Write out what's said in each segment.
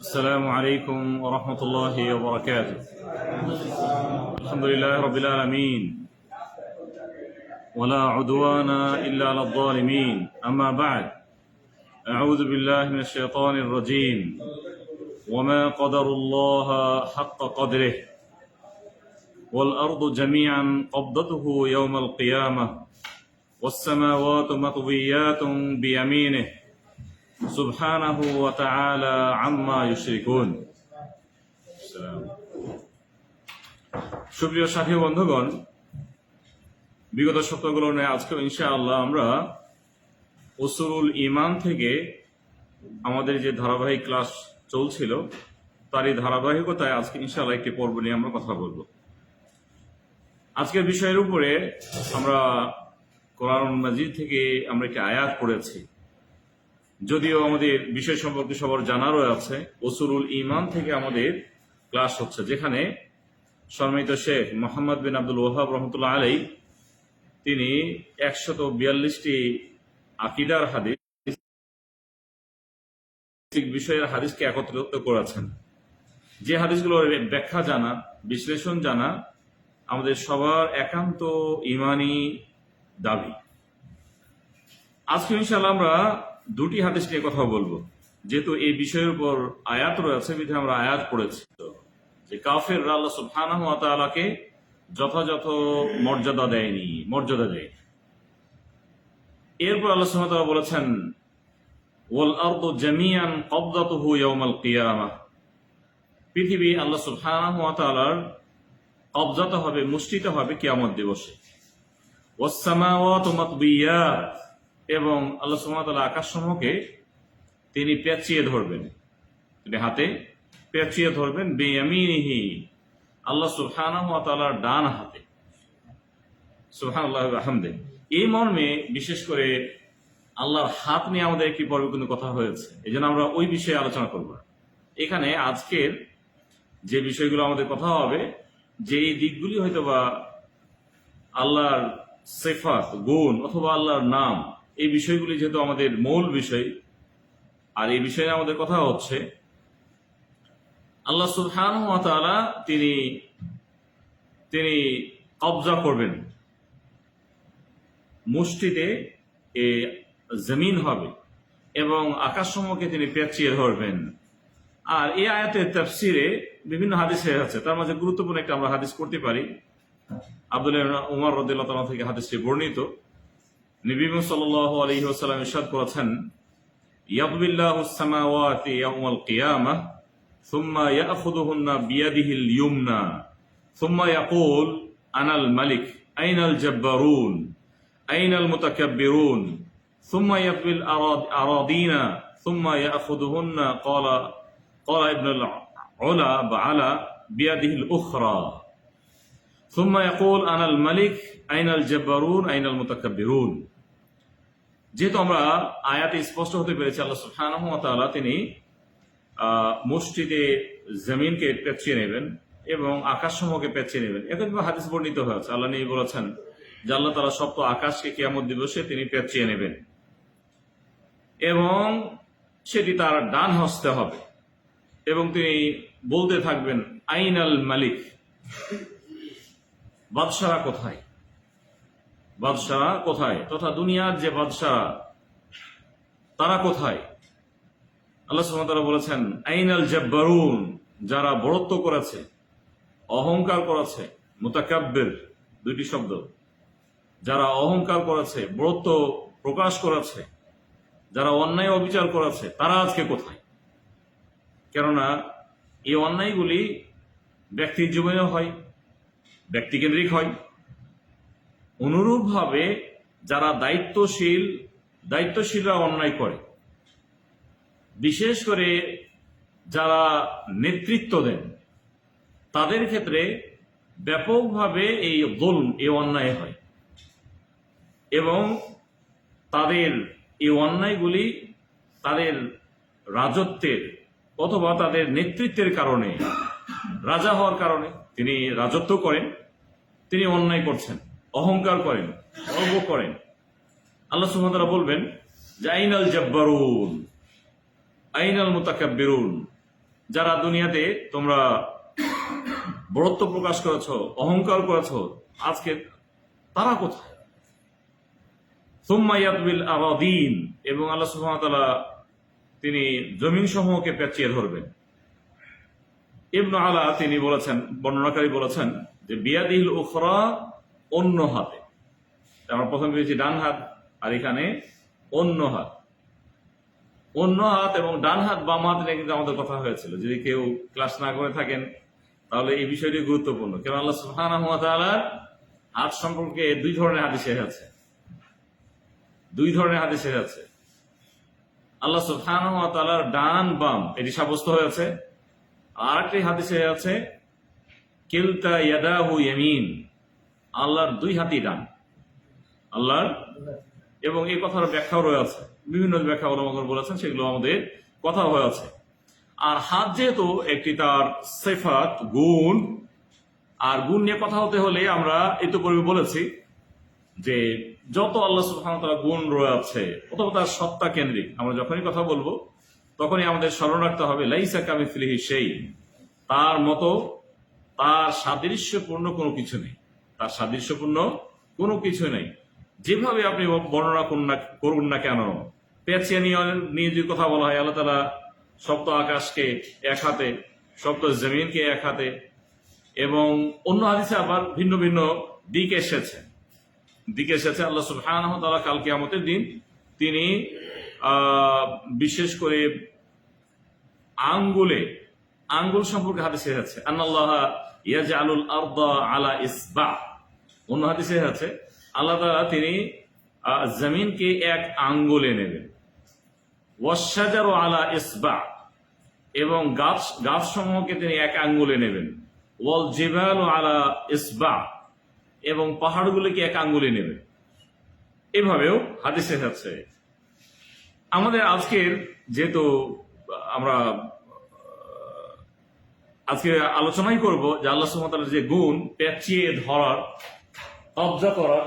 السلام عليكم ورحمة الله وبركاته. الحمد لله رب العالمين. ولا عدوان إلا على الظالمين. أما بعد أعوذ بالله من الشيطان الرجيم. وما قدر الله حق قدره. والأرض جميعا قبضته يوم القيامة. والسماوات مطويات بيمينه سبحانه وتعالى عما يشركون السلام সুপ্রিয় সাথী বন্ধুগণ বিগত সপ্তাহগুলো নিয়ে আজকে ইনশাআল্লাহ আমরা উসুরুল ইমান থেকে আমাদের যে ধারাবাহিক ক্লাস চলছিল তারই ধারাবাহিকতায় আজকে ইনশাআল্লাহ একটি পর্ব নিয়ে আমরা কথা বলবো আজকের বিষয়ের উপরে আমরা কোরআন মাজিদ থেকে আমরা একটি আয়াত পড়েছি। যদিও আমাদের বিষয় সম্পর্কে সবার জানারও আছে ওসুরুল ইমান থেকে আমাদের ক্লাস হচ্ছে, যেখানে সম্মানিত শেখ মোহাম্মদ বিন আব্দুল ওহাব রহমতুল্লাহ আলাই তিনি একশত বিয়াল্লিশটি আকিদার হাদিস বিষয়ের হাদিসকে একত্রিত করেছেন। যে হাদিসগুলোর ব্যাখ্যা জানা, বিশ্লেষণ জানা, আমাদের সবার একান্ত ইমানি দাবি। আজকে ইনশাল্লাহ আমরা দুটি হাদিস নিয়ে কথা বলব। যেহেতু এই বিষয়ের উপর আয়াত রয়েছে বিধে আমরা আয়াত পড়েছি। যে কাফের আল্লাহ যথাযথ মর্যাদা দেয়নি, মর্যাদা দেয় এরপর আল্লাহ সুবহানাহু ওয়া তাআলা বলেছেন, ওয়াল আরদু জামিয়ান কবদাতুহু ইয়াউমাল কিয়ামাহ পৃথিবী আল্লাহ সুবহানাহু ওয়া তাআলার কবজাতে হবে, মুষ্টিতে হবে কিয়ামত দিবসে। এবং আল্লাহ সুবহানাহু আকাশসমূহকে তিনি পেঁচিয়ে ধরবেন। হাতে পেঁচিয়ে ধরবেন বেয়ামিনিহি। আল্লাহ সুবহানাহু ওয়া তাআলার ডান হাতে। সুবহানাল্লাহ আহমদে এই মর্মে বিশেষ করে আল্লাহর হাত নিয়ে আমাদের একটি পর্বে কিন্তু কথা হয়েছে। এই জন্য আমরা ওই বিষয়ে আলোচনা করব। এখানে আজকের যে বিষয়গুলো আমাদের কথা হবে যে এই দিকগুলি হয়তো বা আল্লাহর সেফাত, গুণ অথবা আল্লাহর নাম, এই বিষয়গুলি যেহেতু আমাদের মূল বিষয়, আর এই বিষয়ে আমাদের কথা হচ্ছে, আল্লাহ সুবহান তিনি তিনি কবজা করবেন। মুষ্টিতে এ জমিন হবে এবং আকাশসমূহকে তিনি পেঁচিয়ে ধরবেন। আর এই আয়াতের তাফসিরে বিভিন্ন হাদিস আছে। তার মাঝে গুরুত্বপূর্ণ একটা আমরা হাদিস করতে পারি। আব্দুল্লাহ উমর রদুল্লাহ তালা থেকে হাদিসটি বর্ণিত নবীম সাল্লাহ আলহি ওসাল্লাম ইরশাদ করেছেন ইয়াদবিল্লাহু সামাওয়াতি ইয়াউমাল কিয়ামাহ সুম্মা ইয়াখুদুহুন্না বিয়াদিহিল ইয়ুমনা সুম্মা ইয়াকুল আনাল মালিক আইনাল জাব্বারুন আইনাল মুতাকাব্বিরুন ثم يطوي الأراضين ثم يأخذهن قال قال ابن العلا بعلى بيده الأخرى ثم يقول أنا الملك أين الجبارون أين المتكبرون যেহেতু আমরা আয়াতে স্পষ্ট হতে পেরেছি আল্লাহ সুবহানাহু ওয়া তাআলা তিনি আহ, মুষ্টিতে জমিনকে পেঁচিয়ে নেবেন এবং আকাশসমূহকে পেঁচিয়ে নেবেন একইভাবে হাদিস বর্ণিত হয়েছে আল্লাহ নিয়ে বলেছেন যে আল্লাহ তালা সপ্ত আকাশকে কিয়ামত দিবসে তিনি পেঁচিয়ে নেবেন এবং সেটি তার ডান হস্তে হবে এবং তিনি বলতে থাকবেন আইন আল মালিক বাদশারা কোথায়? বাদশারা কোথায়? তথা দুনিয়ার যে বাদশারা তারা কোথায়? আল্লাহ সুবহানাহু বলেছেন আইন আল জব্বারুন যারা বড়ত্ব করেছে, অহংকার করেছে, মুতাকাব্বির, দুইটি শব্দ। যারা অহংকার করেছে বড়ত্ব প্রকাশ করেছে, যারা অন্যায় অবিচার করেছে, তারা আজকে কোথায়? কেননা, এই অন্যায়গুলি ব্যক্তির জীবনেও হয়। ব্যক্তিকেন্দ্রিক হয়। অনুরূপভাবে যারা দায়িত্বশীল, দায়িত্বশীলরা অন্যায় করে, বিশেষ করে যারা নেতৃত্ব দেন, তাদের ক্ষেত্রে ব্যাপকভাবে এই দোল এই অন্যায় হয় এবং তাদের এই অন্যায়গুলি তাদের রাজত্বের অথবা তাদের নেতৃত্বের কারণে রাজা হওয়ার কারণে তিনি রাজত্ব করেন, তিনি অন্যায় করছেন, অহংকার করেন গর্ব করেন। আল্লাহ সুহামতারা বলবেন, যে আইনাল জব্বারুন আইন আল মুতাকাব্বিরুন, যারা দুনিয়াতে তোমরা বড়ত্ব প্রকাশ করেছ, অহংকার করেছ, আজকে তারা কোথায়? আবাদিন এবং আল্লাহ সুহামতাল্লাহ তিনি জমিন সমূহকে পেঁচিয়ে ধরবেন। ইবনু আলা তিনি বলেছেন, বর্ণনাকারী বলেছেন যে বিয়াদিল উখরা অন্য হাতে। আমরা প্রথম পেয়েছি ডান হাত, আর এখানে অন্য হাত। অন্য হাত এবং ডান হাত বাম হাত নিয়ে কিন্তু আমাদের কথা হয়েছিল। যদি কেউ ক্লাস না করে থাকেন, তাহলে এই বিষয়টি গুরুত্বপূর্ণ। কেন আল্লাহ তাআলার হাত সম্পর্কে দুই ধরনের হাদিস আছে। দুই ধরনের হাদিস আছে। আল্লাহ ওয়া ডান বাম, এটি সাব্যস্ত হয়েছে। আর একটি হাদিসে আছে, কিলতা ইয়াদাহু ইয়ামিন, আল্লাহর দুই হাতি ডান। আল্লাহর এবং এই কথার ব্যাখ্যাও রয়েছে। বিভিন্ন ব্যাখ্যা অবলম্বন বলেছেন, সেগুলো আমাদের কথা হয়েছে। আর হাত যেহেতু একটি তার সেফাত, গুণ, আর গুণ নিয়ে কথা হতে হলে আমরা এই তো পূর্বে বলেছি যে যত আল্লাহ তাআলা গুণ রয়েছে, অথবা তার সত্তা কেন্দ্রিক, আমরা যখনই কথা বলব তখনই আমাদের স্মরণ রাখতে হবে, লাইসা কামিফিলিহি সেই। তার মতো তার সাদৃশ্যপূর্ণ কোনো কিছু নেই। তার সাদৃশ্যপূর্ণ কোনো কিছু নেই। যেভাবে আপনি বর্ণনা করুন না করুন না কেন, পেঁচিয়ে নিয়ে নিয়ে যদি কথা বলা হয়, আল্লাহ তালা সপ্ত আকাশকে এক হাতে, সপ্ত জমিনকে এক হাতে, এবং অন্য হাদিসে আবার ভিন্ন ভিন্ন দিক এসেছে। দিক এসেছে, আল্লাহ সুবহানাহু ওয়া তাআলা কাল কিয়ামতের দিন তিনি বিশেষ করে আঙ্গুলে, আঙ্গুল সম্পর্কে হাদিসে এসেছে আন্নাল্লাহ ইয়াজআলুল আরদা আলা ইসবা। অন্য হাদিসে আছে, আল্লাহ তিনি জমিনকে এক আঙ্গুলে নেবেন। ওয়াশাজারু আলা ইসবা। এবং গাছ গাছ সমূহকে তিনি এক আঙ্গুলে নেবেন। ওয়াল জিবাল আলা ইসবা। এবং পাহাড়গুলিকে এক আঙ্গুলে নেবেন। এভাবেও হাদিসে আছে। আমাদের আজকের যেহেতু আমরা আজকে আলোচনাই করব যে আল্লাহ সুমতালের যে গুণ, পেঁচিয়ে ধরার, কবজা করার।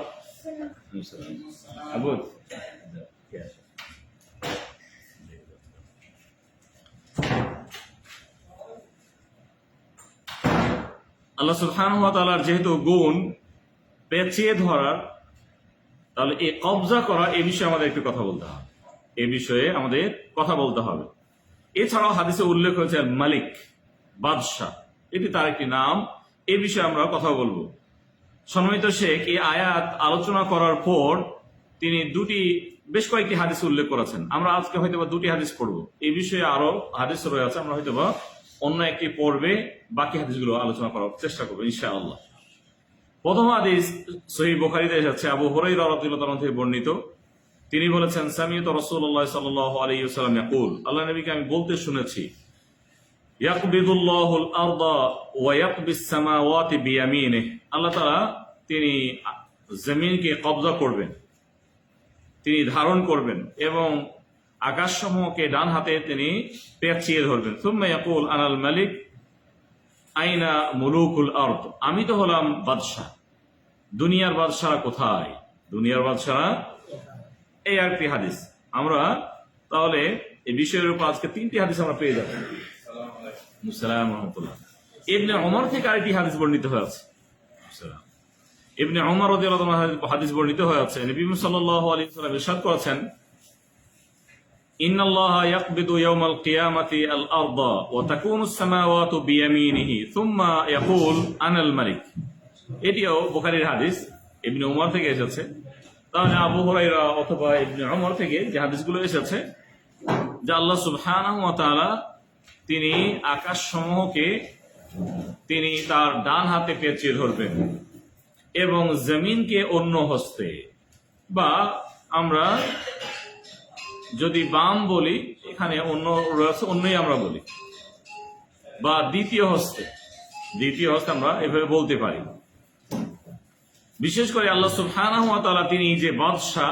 আল্লাহ ওয়া যেহেতু গুণ, পেঁচিয়ে ধরার, তাহলে এই কবজা করা, এ বিষয়ে আমাদের একটু কথা বলতে হবে। এ বিষয়ে আমাদের কথা বলতে হবে। এছাড়াও হাদিসে উল্লেখ হয়েছে মালিক, বাদশাহ। এটি তার একটি নাম। এ বিষয়ে আমরা কথা বলব। সম্মানিত শেখ, এই আয়াত আলোচনা করার পর তিনি দুটি, বেশ কয়েকটি হাদিস উল্লেখ করেছেন। আমরা আজকে হয়তো বা দুটি হাদিস পড়ব। এই বিষয়ে আরও হাদিস রয়েছে। আমরা হয়তো বা অন্য একটি পর্বে বাকি হাদিসগুলো আলোচনা করার চেষ্টা করব, ইনশাআল্লাহ। প্রথম হাদিস সহি বোখারিতে এসেছে। আবু হরাই রাদিয়াল্লাহু থেকে বর্ণিত। তিনি বলেছেন, সামিয়ত রাসূলুল্লাহ সাল্লাল্লাহু আলাইহি ওয়াসাল্লাম ইয়াকুল। আল্লাহ নবীকে আমি বলতে শুনেছি ইয়াকবিদুল্লাহুল আরদা ওয়া ইয়াকবিস সামাওয়াতি বিয়ামিনিহি। আল্লাহ তাআলা তিনি জমিনকে কবজা করবেন, তিনি ধারণ করবেন এবং আকাশসমূহকে ডান হাতে তিনি পেঁচিয়ে ধরবেন। সুম্মা ইয়াকুল আনাল মালিক আইনা মুলুকুল আরদ? আমি তো হলাম বাদশাহ। দুনিয়ার বাদশাহ কোথায়? দুনিয়ার বাদশাহ এই আর একটি হাদিস আমরা তাহলে এই বিষয়ের উপর আজকে তিনটি হাদিস আমরা পেয়ে যাবো সালাম রহমতুল্লাহ ইবনে অমর থেকে আরেকটি হাদিস বর্ণিত হয়েছে সালাম। ইবনে অমর রাদিয়াল্লাহু আনহু হাদিস বর্ণিত হয়েছে নবী সাল্লাল্লাহু আলাইহি ওয়াসাল্লাম ইরশাদ করেছেন إن الله يقبض يوم القيامة الأرض وتكون السماوات بيمينه ثم يقول أنا الملك এটিও বুখারীর হাদিস ইবনে উমর থেকে এসেছে তাহলে আবু হুরাইরা অথবা ইবনে উমর থেকে যে হাদিসগুলো এসেছে, যে আল্লাহ সুবহানাহু ওয়া তাআলা তিনি আকাশ সমূহকে তিনি তার ডান হাতে পেঁচিয়ে ধরবেন এবং জমিনকে অন্য হস্তে। বা আমরা যদি বাম বলি, এখানে অন্য রয়েছে, অন্যই আমরা বলি। বা দ্বিতীয় হস্তে। দ্বিতীয় হস্তে আমরা এভাবে বলতে পারি। বিশেষ করে আল্লাহ সুবহানাহু তাআলা তিনি যে বাদশাহ,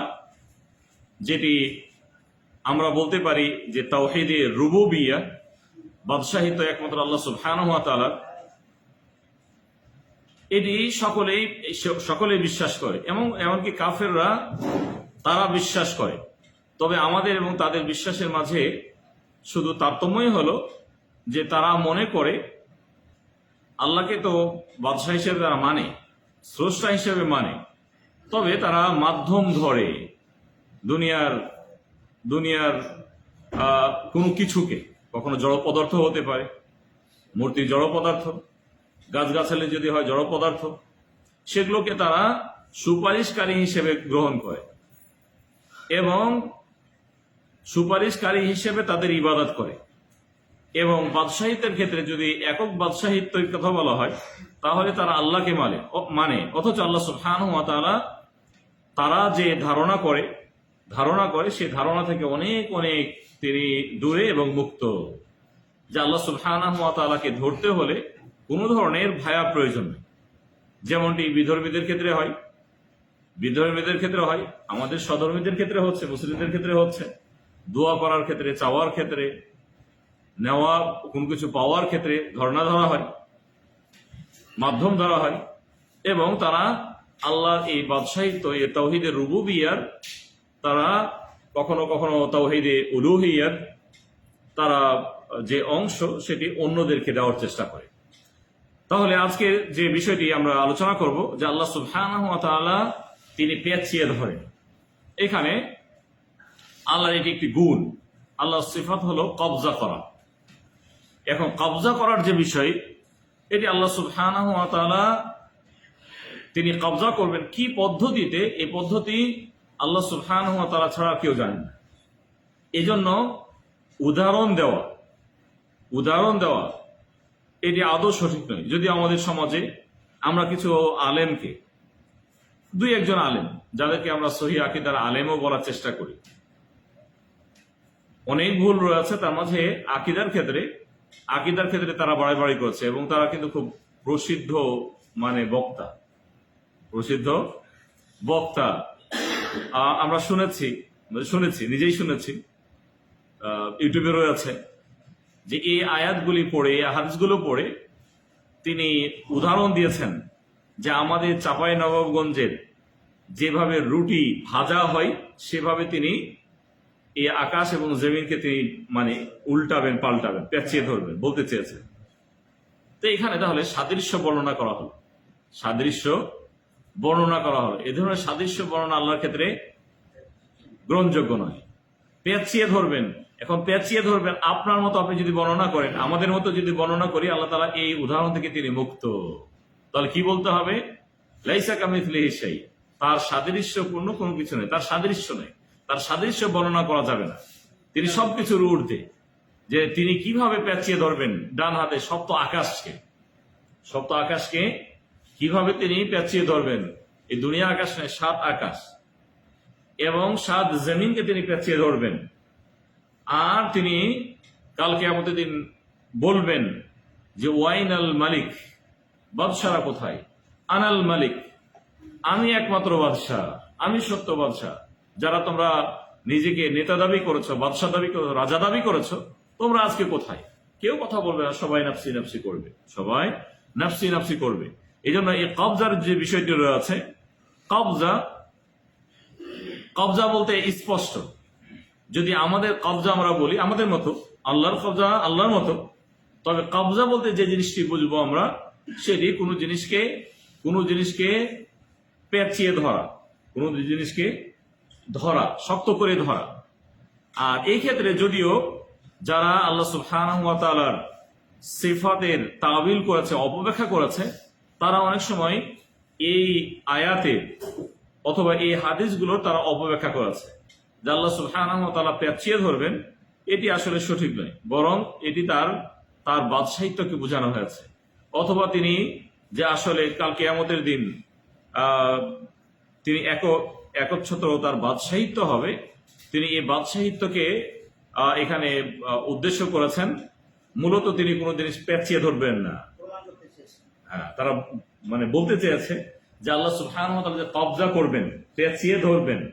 যেটি আমরা বলতে পারি যে তাওহীদে রুবুবিয়া বাদশাহিত একমাত্র আল্লাহ সুবহানাহু তাআলা। এটি সকলেই সকলেই বিশ্বাস করে, এবং এমনকি কাফেররা তারা বিশ্বাস করে। তবে আমাদের এবং তাদের বিশ্বাসের মাঝে শুধু তারতম্যই হলো যে তারা মনে করে, আল্লাহকে তো বাদশাহ হিসেবে তারা মানে। স্রষ্টা হিসেবে মানে। তবে তারা মাধ্যম ধরে দুনিয়ার দুনিয়ার কোনো কিছুকে, কখনো জড় পদার্থ হতে পারে। মূর্তি জড় পদার্থ, গাছগাছালি যদি হয় জড় পদার্থ, সেগুলোকে তারা সুপারিশকারী হিসেবে গ্রহণ করে এবং সুপারিশকারী হিসেবে তাদের ইবাদত করে। এবং বাদশাহিত্যের ক্ষেত্রে যদি একক বাদশাহিত্যের কথা বলা হয় তাহলে তারা আল্লাহকে মানে মানে। অথচ আল্লাহ সুবহানাহু ওয়া তারা যে ধারণা করে ধারণা করে সেই ধারণা থেকে অনেক অনেক তিনি দূরে এবং মুক্ত। যে আল্লাহ সুবহানাহু ওয়া তাআলাকে ধরতে হলে কোনো ধরনের ভায়া প্রয়োজন নেই। যেমনটি বিধর্মীদের ক্ষেত্রে হয়, বিধর্মীদের ক্ষেত্রে হয়, আমাদের সধর্মীদের ক্ষেত্রে হচ্ছে, মুসলিমদের ক্ষেত্রে হচ্ছে, দোয়া করার ক্ষেত্রে, চাওয়ার ক্ষেত্রে, নেওয়া, কোন কিছু পাওয়ার ক্ষেত্রে ধর্ণা ধরা হয়। মাধ্যম ধরা হয় এবং তারা আল্লাহর এই বাদশাহিত্য এই তৌহিদের রুবুবিয়ার, তারা কখনো কখনো তৌহিদে উলুহিয়ার, তারা যে অংশ সেটি অন্যদেরকে দেওয়ার চেষ্টা করে। তাহলে আজকে যে বিষয়টি আমরা আলোচনা করব, যে আল্লাহ সুবহানাহু ওয়া তাআলা তিনি পেঁচিয়ে ধরেন। এখানে আল্লাহর এটি একটি গুণ। আল্লাহর সিফাত হলো কবজা করা। এখন কবজা করার যে বিষয় এটি আল্লাহ তাআলা তিনি কবজা করবেন। কি পদ্ধতিতে? এই পদ্ধতি আল্লাহ তাআলা ছাড়া কেউ জানে না। এজন্য উদাহরণ দেওয়া উদাহরণ দেওয়া, এটি আদৌ সঠিক নয়। যদি আমাদের সমাজে আমরা কিছু আলেমকে, দুই একজন আলেম, যাদেরকে আমরা সহি আকিদার আলেমও বলার চেষ্টা করি, অনেক ভুল রয়েছে, তার মাঝে আকিদার ক্ষেত্রে আকিদার ক্ষেত্রে তারা বাড়াবাড়ি করছে এবং তারা কিন্তু খুব প্রসিদ্ধ মানে বক্তা। প্রসিদ্ধ বক্তা। আমরা শুনেছি শুনেছি, নিজেই শুনেছি ইউটিউবে রয়েছে যে এই আয়াতগুলি পড়ে, এই হাদিসগুলো পড়ে তিনি উদাহরণ দিয়েছেন যে আমাদের চাপাই নবাবগঞ্জের যেভাবে রুটি ভাজা হয়, সেভাবে তিনি এই আকাশ এবং জমিনকে তিনি মানে উল্টাবেন, পাল্টাবেন, পেঁচিয়ে ধরবেন, বলতে চেয়েছেন তো এখানে তাহলে সাদৃশ্য বর্ণনা করা হলো। সাদৃশ্য বর্ণনা করা হলো। এ ধরনের সাদৃশ্য বর্ণনা আল্লাহর ক্ষেত্রে গ্রহণযোগ্য নয়। পেঁচিয়ে ধরবেন। এখন পেঁচিয়ে ধরবেন, আপনার মতো আপনি যদি বর্ণনা করেন, আমাদের মতো যদি বর্ণনা করি, আল্লাহ তালা এই উদাহরণ থেকে তিনি মুক্ত। তাহলে কি বলতে হবে? লাইসা কামিথলি হিসাই তার সাদৃশ্যপূর্ণ কোনো কিছু নেই তার সাদৃশ্য নেই তার সাদৃশ্য বর্ণনা করা যাবে না। তিনি সবকিছুর ঊর্ধ্বে। যে তিনি কীভাবে পেঁচিয়ে ধরবেন ডান হাতে সপ্ত আকাশকে। সপ্ত আকাশকে কীভাবে তিনি পেঁচিয়ে ধরবেন? এই দুনিয়া আকাশ নয়, সাত আকাশ। এবং সাত জমিনকে তিনি পেঁচিয়ে ধরবেন। আর তিনি কালকে আমাদের দিন বলবেন যে ওয়াইন আল মালিক, বাদশারা কোথায়? আনাল মালিক, আমি একমাত্র বাদশাহ, আমি সত্য বাদশাহ। যারা তোমরা নিজেকে নেতা দাবি করেছ, বাদশাহ দাবি করেছ, রাজা দাবি করেছ, তোমরা আজকে কোথায়? কেউ কথা বলবে না, সবাই নাফসি নাফসি করবে। সবাই নাফসি নাফসি করবে। এই জন্য এই কবজার যে বিষয়টি রয়েছে, কবজা কবজা বলতে স্পষ্ট। যদি আমাদের কবজা আমরা বলি, আমাদের মতো, আল্লাহর কবজা আল্লাহর মতো, তবে কবজা বলতে যে জিনিসটি বুঝব আমরা, সেটি কোনো জিনিসকে কোনো জিনিসকে পেঁচিয়ে ধরা, কোনো জিনিসকে ধরা, শক্ত করে ধরা। আর এই ক্ষেত্রে যদিও যারা আল্লাহ তাআলার সিফাতের তাবিল করেছে, অপব্যাখ্যা করেছে, তারা অনেক সময় এই আয়াতে অথবা এই হাদিসগুলোর তারা অপব্যাখ্যা করেছে। যে আল্লাহ তাআলা পেঁচিয়ে ধরবেন, এটি আসলে সঠিক নয়। বরং এটি তার তার বাদশাহিত্যকে বোঝানো হয়েছে। অথবা তিনি যে আসলে কাল কেয়ামতের দিন তিনি এক একচ্ছত্র তার বাদশাহিত্য হবে। তিনি এই বাদশাহিত্যকে আহ, এখানে উদ্দেশ্য করেছেন। মূলত তিনি কোনো জিনিস পেঁচিয়ে ধরবেন না। হ্যাঁ তারা মানে বলতে চেয়েছে যে আল্লাহ তাআলা যে কবজা করবেন পেঁচিয়ে ধরবেন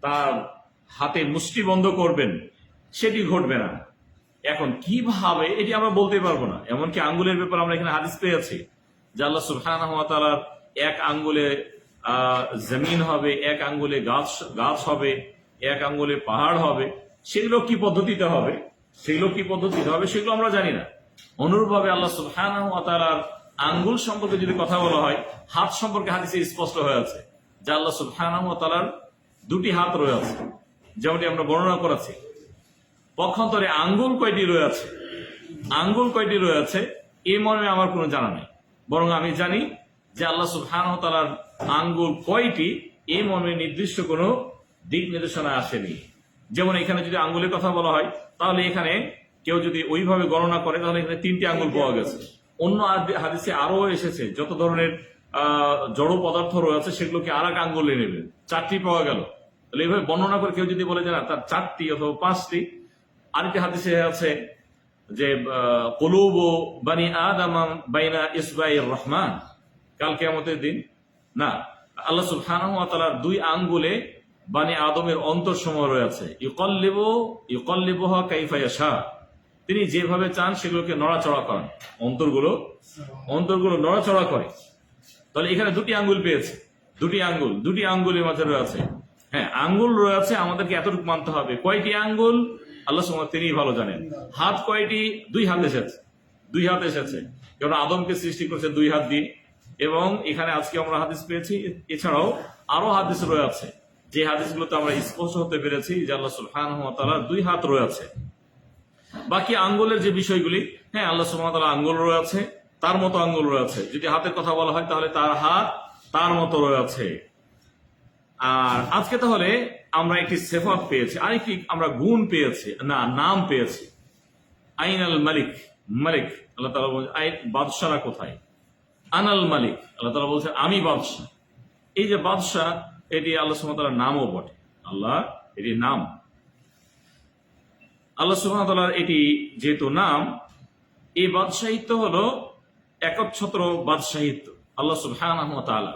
তার হাতে মুষ্টি বন্ধ করবেন সেটি ঘটবে না। এখন কীভাবে এটি আমরা বলতে পারব না। এমনকি আঙ্গুলের ব্যাপারে আমরা এখানে হাদিস পেয়েছি যে আল্লাহ তাআলার এক আঙ্গুলে জমিন হবে, এক আঙ্গুলে গাছ গাছ হবে, এক আঙ্গুলে পাহাড় হবে। সেগুলো কি পদ্ধতিতে হবে? সেগুলো কি পদ্ধতিতে হবে সেগুলো আমরা জানি না। অনুরূপভাবে আল্লাহ সুবহানাহু ওয়া আঙ্গুল সম্পর্কে যদি কথা বলা হয়, হাত সম্পর্কে হাদিসে স্পষ্ট হয়ে আছে যে আল্লাহ সুবহানাহু ওয়া তাআলার দুটি হাত রয়েছে যেমনটি আমরা বর্ণনা করেছি। পক্ষান্তরে আঙ্গুল কয়টি রয়েছে আঙ্গুল কয়টি রয়েছে এই মর্মে আমার কোনো জানা নেই। বরং আমি জানি যে আল্লাহ সুবহানাহু ওয়া আঙ্গুল কয়টি, এই মর্মে নির্দিষ্ট কোনো দিক নির্দেশনা আসেনি। যেমন এখানে যদি আঙ্গুলের কথা বলা হয়, তাহলে এখানে কেউ যদি ওইভাবে গণনা করে, তাহলে এখানে তিনটি আঙ্গুল পাওয়া গেছে। অন্য হাদিসে আরও এসেছে, যত ধরনের জড় পদার্থ রয়েছে, সেগুলোকে আর এক আঙ্গুলে নেবে। চারটি পাওয়া গেল। তাহলে এইভাবে বর্ণনা করে কেউ যদি বলে যে না, তার চারটি অথবা পাঁচটি, আরেকটি হাদিসে আছে যে কলুব বানি আদাম বাইনা ইসবাই রহমান। কাল কেয়ামতের দিন? না। আল্লাহ সুবহানাহু দুই আঙ্গুলে বানি আদমের অন্তর সময় রয়েছে। ইকল্লিব ইকল্লিবহা কাইফা ইয়াশা। তিনি যেভাবে চান সেগুলোকে নড়াচড়া করেন। অন্তরগুলো অন্তরগুলো নড়াচড়া করে। তাহলে এখানে দুটি আঙ্গুল পেয়েছে। দুটি আঙ্গুল, দুটি আঙ্গুলের মাঝে রয়েছে। হ্যাঁ আঙ্গুল রয়েছে, আমাদেরকে এতটুকু মানতে হবে। কয়টি আঙ্গুল? আল্লাহ সুবহানাহু তিনি ভালো জানেন। হাত কয়টি? দুই হাত এসেছে। দুই হাত এসেছে। কারণ আদমকে সৃষ্টি করছে দুই হাত দিয়ে। এবং এখানে আজকে আমরা হাদিস পেয়েছি। এছাড়াও আরও হাদিস রয়েছে যে হাদিসগুলোতে আমরা স্পষ্ট হতে পেরেছি যে আল্লাহ তাআলার দুই হাত রয়েছে বাকি আঙ্গুলের যে বিষয়গুলি হ্যাঁ আল্লাহ সুবহানাহু আঙ্গুল রয়েছে তার মতো আঙ্গুল রয়েছে যদি হাতের কথা বলা হয়, তাহলে তার হাত তার মতো রয়েছে আর আজকে তাহলে আমরা একটি সেফত পেয়েছি, আরেকটি আমরা গুণ পেয়েছি, না, নাম পেয়েছি। আইন আল মালিক মালিক, আল্লাহ তালা বাদশারা কোথায়? আনাল মালিক, আল্লাহ তালা বলছে, আমি বাদশাহ। এই যে বাদশাহ, এটি আল্লাহ সুমতালার নামও বটে। আল্লাহ, এটি নাম। আল্লাহ সুহামতাল্লাহর এটি যেহেতু নাম, এই বাদশাহিত্য হলো একচ্ছত্র বাদশাহিত্য আল্লাহ সুবহানাহু ওয়া তাআলা।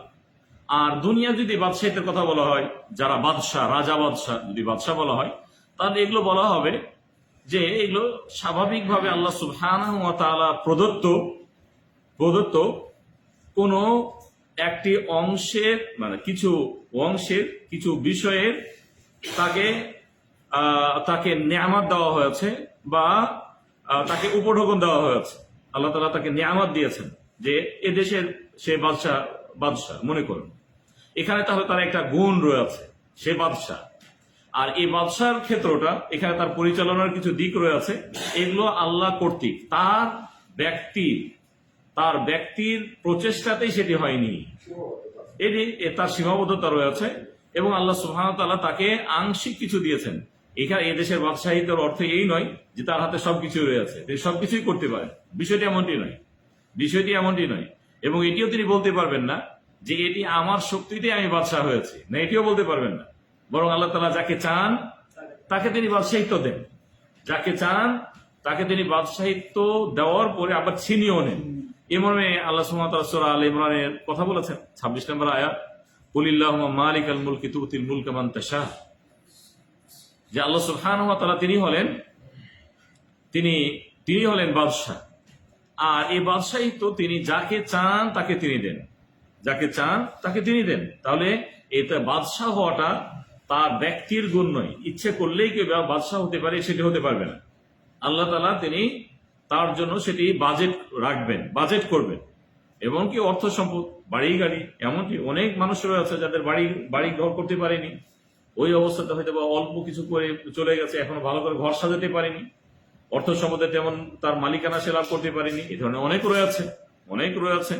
আর দুনিয়া যদি বাদশাহিত্যের কথা বলা হয়, যারা বাদশাহ, রাজা বাদশাহ যদি বাদশাহ বলা হয়, তাহলে এগুলো বলা হবে যে এগুলো স্বাভাবিকভাবে আল্লাহ তাআলা প্রদত্ত প্রদত্ত কোনো একটি অংশের মানে কিছু অংশের, কিছু বিষয়ের তাকে তাকে নিয়ামত দেওয়া হয়েছে বা তাকে উপঢৌকন দেওয়া হয়েছে। আল্লাহ তালা তাকে নিয়ামত দিয়েছেন যে এ দেশের সে বাদশাহ বাদশাহ মনে করুন। এখানে তাহলে তার একটা গুণ রয়েছে, সে বাদশাহ আর এই বাদশার ক্ষেত্রটা, এখানে তার পরিচালনার কিছু দিক রয়েছে। এগুলো আল্লাহ কর্তৃক, তার ব্যক্তির তার ব্যক্তির প্রচেষ্টাতেই সেটি হয়নি। এটি তার সীমাবদ্ধতা রয়েছে এবং আল্লাহ তাআলা তাকে আংশিক কিছু দিয়েছেন। এখানে এদেশের বাদশাহিতের অর্থ এই নয় যে তার হাতে সবকিছু রয়েছে। সবকিছুই করতে পারেন। বিষয়টি এমনটি নয়। বিষয়টি এমনটি নয়। এবং এটিও তিনি বলতে পারবেন না যে এটি আমার শক্তিতে আমি বাদশাহ হয়েছি। না, এটিও বলতে পারবেন না। বরং আল্লাহ তালা যাকে চান, তাকে তিনি বাদশাহিত্য দেন। যাকে চান, তাকে তিনি বাদশাহিত্য দেওয়ার পরে আবার ছিনিয়েও নেন। এ মর্মে আল্লাহ সুমাতাল আল ইমরানের কথা বলেছেন, ছাব্বিশ নম্বর আয়াত কুলিল্লাহ মালিক আল মুলকি তুতিল মুলক মান তাশা। যে আল্লাহ সুবহানাহু ওয়া তাআলা তিনি হলেন, তিনি তিনি হলেন বাদশাহ। আর এই বাদশাহিত্য তিনি যাকে চান তাকে তিনি দেন। যাকে চান তাকে তিনি দেন। তাহলে এটা বাদশাহ হওয়াটা তার ব্যক্তির গুণ নয়। ইচ্ছে করলেই কেউ বাদশাহ হতে পারে, সেটি হতে পারবে না। আল্লাহ তালা তিনি তার জন্য সেটি বাজেট রাখবেন বাজেট করবেন। এবং কি অর্থ সম্পদ, বাড়ি, গাড়ি, এমনকি অনেক মানুষ রয়েছে যাদের বাড়ি বাড়ি ঘর করতে পারেনি। ওই অবস্থাতে হয়তো বা অল্প কিছু করে চলে গেছে, এখনও ভালো করে ঘর সাজাতে পারেনি। অর্থ সম্পদে তেমন তার মালিকানা সে লাভ করতে পারেনি। এই ধরনের অনেক রয়েছে অনেক রয়েছে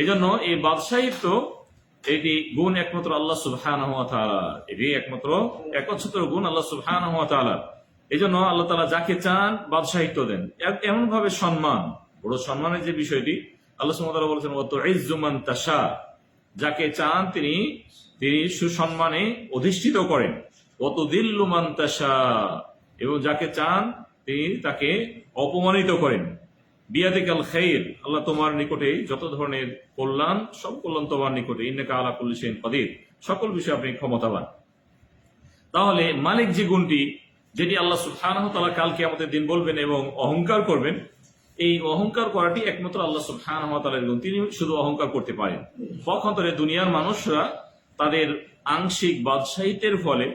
এই জন্য এই বাদশাহিত্ব এটি গুণ একমাত্র আল্লাহ সুবহান এটি একমাত্র একচ্ছত্র গুণ আল্লাহ সুবহান এই জন্য আল্লাহ তালা যাকে চান বাদশাহিত্য দেন। এমন ভাবে সম্মান, বড় সম্মানের যে বিষয়টি, আল্লাহ সুমতালা বলেছেন অত তাশা যাকে চান তিনি তিনি সুসম্মানে অধিষ্ঠিত করেন। অত দিল্লুমান তাশা এবং যাকে চান তিনি তাকে অপমানিত করেন। বিয়াদিকাল খের আল্লাহ তোমার নিকটে যত ধরনের কল্যাণ, সব কল্যাণ তোমার নিকটে। ইন্নাকা আলা কুল্লি শাইইন কদির সকল বিষয়ে আপনি ক্ষমতাবান। তাহলে মালিক যে গুণটি যেটি আল্লাহ সুবহানাহু তাআলা কালকে আমাদের দিন বলবেন এবং অহংকার করবেন, এই অহংকার করাটি একমাত্র আল্লাহ সুবহানাহু গুণ তিনি শুধু অহংকার করতে পারেন। পক্ষান্তরে দুনিয়ার মানুষরা তাদের আংশিক বাদশাহিতের ফলে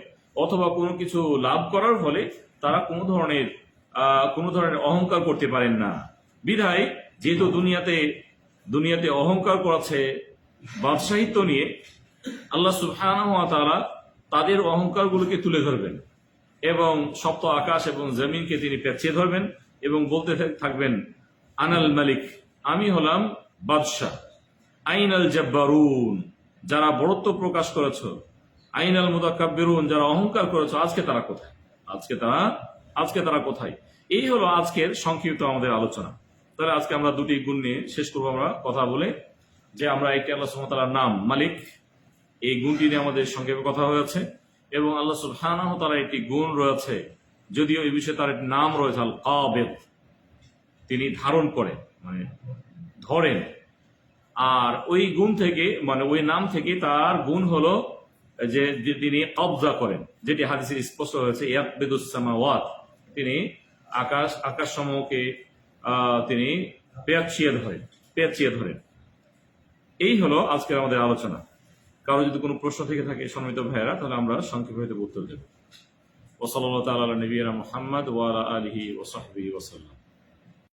অথবা কোনো কিছু লাভ করার ফলে তারা কোনো ধরনের কোনো ধরনের অহংকার করতে পারেন না। বিধায় যেহেতু দুনিয়াতে দুনিয়াতে অহংকার করেছে বাদশাহিত্য নিয়ে, আল্লাহ সুবহানাহু ওয়া তাদের অহংকারগুলোকে তুলে ধরবেন। এবং সপ্ত আকাশ এবং জমিনকে তিনি পেঁচিয়ে ধরবেন এবং বলতে থাকবেন, আনাল মালিক, আমি হলাম বাদশাহ। আইনাল জব্বারুন, যারা বড়ত্ব প্রকাশ করেছ। আইনাল মুদাক্কাব্বিরুন যারা অহংকার করেছ। আজকে তারা কোথায়? আজকে তারা আজকে তারা কোথায়? এই হলো আজকের সংক্ষিপ্ত আমাদের আলোচনা। তাহলে আজকে আমরা দুটি গুণ নিয়ে শেষ করব আমরা কথা বলে, যে আমরা একটি আল্লাহ সুমতালার নাম মালিক। এই গুণটি নিয়ে আমাদের সংক্ষেপে কথা হয়েছে এবং আল্লাহ সুবহানাহু তাআলার একটি গুণ রয়েছে, যদিও এই বিষয়ে তার একটি নাম রয়েছে আল কাবেদ তিনি ধারণ করেন মানে ধরেন। আর ওই গুণ থেকে মানে ওই নাম থেকে তার গুণ হলো যে তিনি কবজা করেন, যেটি হাদিসের স্পষ্ট হয়েছে ইয়াকবিদুস সামাওয়াত। তিনি আকাশ আকাশ সমূহকে তিনি পেঁচিয়ে ধরেন পেঁচিয়ে ধরেন। এই হলো আজকের আমাদের আলোচনা। কারও যদি কোনো প্রশ্ন থেকে থাকে সম্মিত ভাইয়েরা, তাহলে আমরা সংক্ষিপ্ত উত্তর দেব। ওসলাল্লাহ তালা নেবিয়া মোহাম্মদ ওয়ালা আলিহি ওয়া সাহবিহি ওয়া সাল্লাম।